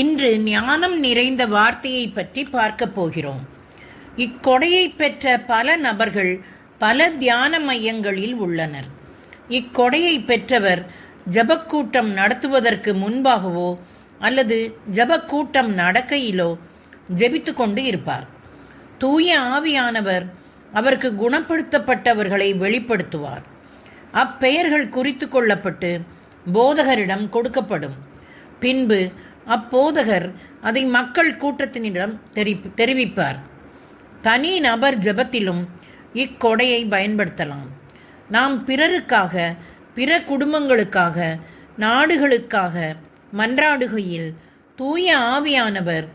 இன்று ஞானம் நிறைந்த வார்த்தையை பற்றி பார்க்க போகிறோம். இக்கொடையை பெற்ற பல நபர்கள் பல தியான மையங்களில் உள்ளனர். இக்கொடையை பெற்றவர் ஜபக்கூட்டம் நடத்துவதற்கு முன்பாகவோ அல்லது ஜபக்கூட்டம் நடக்கையிலோ ஜெபித்து கொண்டு இருப்பார். தூய ஆவியானவர் அவருக்கு குணப்படுத்தப்பட்டவர்களை வெளிப்படுத்துவார். அப்பெயர்கள் குறித்து கொள்ளப்பட்டு போதகரிடம் கொடுக்கப்படும். பின்பு அப்போதகர் அதை மக்கள் கூட்டத்தினிடம் தெரி- தெரிவிப்பார். தனி நபர் ஜெபத்திலும் இக்கொடையை பயன்படுத்தலாம். நாம் பிறருக்காக பிற குடும்பங்களுக்காக நாடுகளுக்காக மன்றாடுகையில் தூய ஆவியானவர்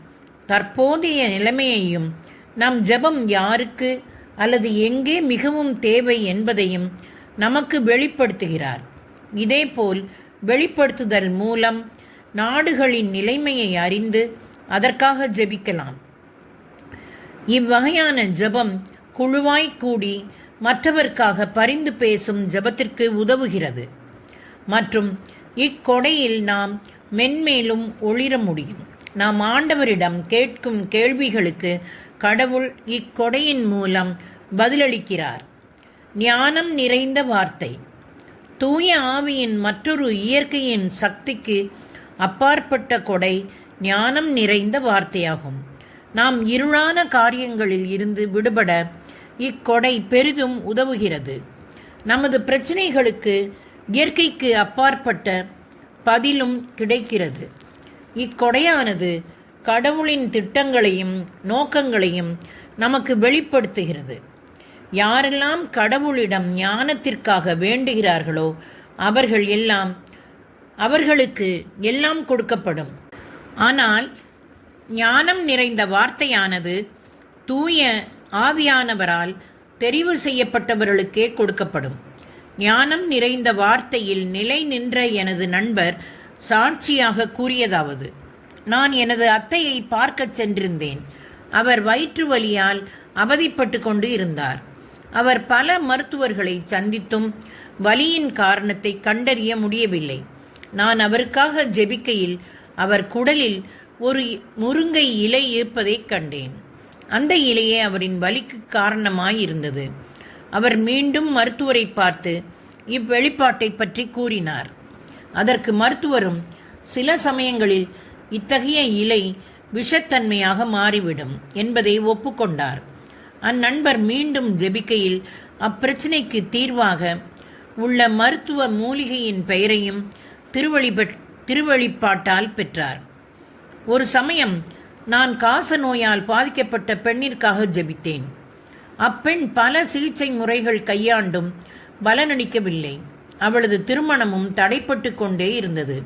தற்போதைய நிலைமையையும் நம் ஜெபம் யாருக்கு அல்லது எங்கே மிகவும் தேவை என்பதையும் நமக்கு வெளிப்படுத்துகிறார். இதேபோல் வெளிப்படுத்துதல் மூலம் நாடுகளின் நிலைமையை அறிந்து அதற்காக ஜெபிக்கலாம். இவ்வகையான ஜெபம் குழுவாய் கூடி மற்றவர்க்காக பரிந்து பேசும் ஜெபத்திற்கு உதவுகிறது. மற்றும் இக்கொடையில் நாம் மென்மேலும் ஒளிர முடியும். நாம் ஆண்டவரிடம் கேட்கும் கேள்விகளுக்கு கடவுள் இக்கொடையின் மூலம் பதிலளிக்கிறார். ஞானம் நிறைந்த வார்த்தை. தூய ஆவியின் மற்றொரு இயற்கையின் சக்திக்கு அப்பாற்பட்ட கொடை ஞானம் நிறைந்த வார்த்தையாகும். நாம் இருளான காரியங்களில் இருந்து விடுபட இக்கொடை பெரிதும் உதவுகிறது. நமது பிரச்சனைகளுக்கு இயற்கைக்கு அப்பாற்பட்ட பதிலும் கிடைக்கிறது. இக்கொடையானது கடவுளின் திட்டங்களையும் நோக்கங்களையும் நமக்கு வெளிப்படுத்துகிறது. யாரெல்லாம் கடவுளிடம் ஞானத்திற்காக வேண்டுகிறார்களோ அவர்கள் எல்லாம் அவர்களுக்கு எல்லாம் கொடுக்கப்படும். ஆனால் ஞானம் நிறைந்த வார்த்தையானது தூய ஆவியானவரால் தெரிவு செய்யப்பட்டவர்களுக்கே கொடுக்கப்படும். ஞானம் நிறைந்த வார்த்தையில் நிலை நின்ற எனது நண்பர் சாட்சியாக கூறியதாவது நான் எனது அத்தையை பார்க்கச் சென்றிருந்தேன். அவர் வயிற்று வலியால் அவதிப்பட்டு கொண்டு இருந்தார். அவர் பல மருத்துவர்களை சந்தித்தும் வலியின் காரணத்தை கண்டறிய முடியவில்லை. நான் அவருக்காக ஜெபிக்கையில் அவர் குடலில் ஒரு முருங்கை இலை இருப்பதைக் கண்டேன். அந்த இலையே அவரின் வலிக்கு காரணமாயிருந்தது. அவர் மீண்டும் மருத்துவரை பார்த்து இவ்வெளிப்பாட்டை பற்றி கூறினார். அதற்கு மருத்துவரும் சில சமயங்களில் இத்தகைய இலை விஷத்தன்மையாக மாறிவிடும் என்பதை ஒப்புக்கொண்டார். அந்நண்பர் மீண்டும் ஜெபிக்கையில் அப்பிரச்சனைக்கு தீர்வாக உள்ள மருத்துவ மூலிகையின் பெயரையும் திருவழிபட் திருவழிப்பாட்டால் பெற்றார். ஒரு சமயம் நான் காச நோயால் பாதிக்கப்பட்ட பெண்ணிற்காக ஜெபித்தேன். அப்பெண் பல சிகிச்சை முறைகள் கையாண்டும் பலனளிக்கவில்லை. அவளது திருமணமும் தடைப்பட்டு கொண்டே இருந்தது.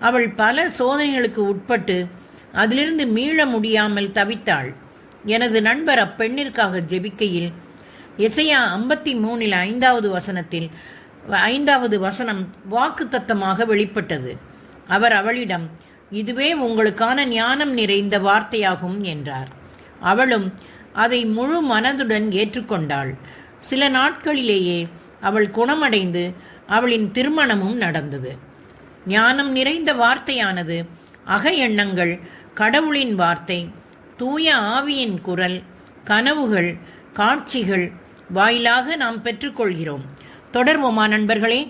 அவள் பல சோதனைகளுக்கு உட்பட்டு அதிலிருந்து மீள முடியாமல் தவித்தாள். எனது நண்பர் அப்பெண்ணிற்காக ஜெபிக்கையில் இசையா ஐம்பத்தி மூணில் ஐந்தாவது வசனத்தில் ஐந்தாவது வசனம் வாக்குத்தத்தமாக வெளிப்பட்டது. அவர் அவளிடம் இதுவே உங்களுக்கான ஞானம் நிறைந்த வார்த்தையாகும் என்றார். அவளும் அதை முழு மனதுடன் ஏற்றுக்கொண்டாள். சில நாட்களிலேயே அவள் குணமடைந்து அவளின் திருமணமும் நடந்தது. ஞானம் நிறைந்த வார்த்தையானது அக எண்ணங்கள் கடவுளின் வார்த்தை தூய ஆவியின் குரல் கனவுகள் காட்சிகள் வாயிலாக நாம் பெற்றுக்கொள்கிறோம். தொடர்வோமா நண்பர்களே?